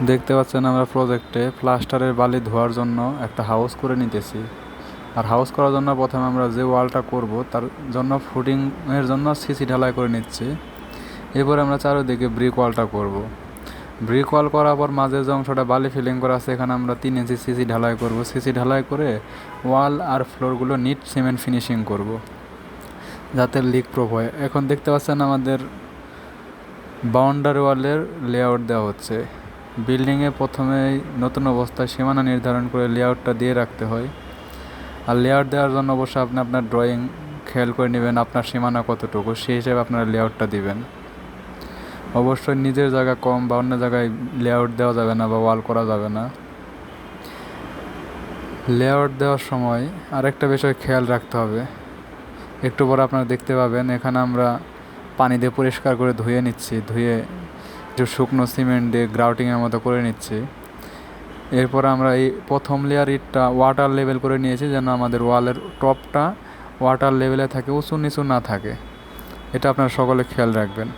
দেখতে পাচ্ছেন আমরা প্রজেক্টে প্লাস্টারের বালি ধোয়ার জন্য একটা হাউস করে নিতেছি। আর হাউস করার জন্য প্রথমে আমরা যে ওয়ালটা করব, তার জন্য ফুটিংয়ের জন্য সিসি ঢালাই করে নিচ্ছি। এরপরে আমরা চারিদিকে ব্রিক ওয়ালটা করব। ব্রিক ওয়াল করার পর মাঝের যে অংশটা বালি ফিলিং করা আছে, এখানে আমরা তিন ইঞ্চি সিসি ঢালাই করব। সিসি ঢালাই করে ওয়াল আর ফ্লোরগুলো নিট সিমেন্ট ফিনিশিং করব, যাতে লিক প্রুফ হয়। এখন দেখতে পাচ্ছেন আমাদের বাউন্ডারি ওয়ালের লেআউট দেওয়া হচ্ছে। বিল্ডিংয়ে প্রথমেই নতুন অবস্থায় সীমানা নির্ধারণ করে লেআউটটা দিয়ে রাখতে হয়। আর লেআউট দেওয়ার জন্য অবশ্যই আপনি আপনার ড্রয়িং খেয়াল করে নেবেন আপনার সীমানা কতটুকু, সেই হিসেবে আপনারা লেআউটটা দিবেন। অবশ্যই নিজের জায়গা কম বা অন্য জায়গায় লেআউট দেওয়া যাবে না বা ওয়াল করা যাবে না। লেআউট দেওয়ার সময় আরেকটা বিষয় খেয়াল রাখতে হবে। একটু পরে আপনারা দেখতে পাবেন, এখানে আমরা পানি দিয়ে পরিষ্কার করে ধুয়ে নিচ্ছি, ধুয়ে একটু শুকনো সিমেন্ট দিয়ে গ্রাউটিংয়ের মতো করে নিচ্ছি। এরপর আমরা এই প্রথম লেয়ার ইটটা ওয়াটার লেভেল করে নিয়েছি যেন আমাদের ওয়ালের টপটা ওয়াটার লেভেলে থাকে, উঁচু নিচু না থাকে। এটা আপনারা সকলে খেয়াল রাখবেন।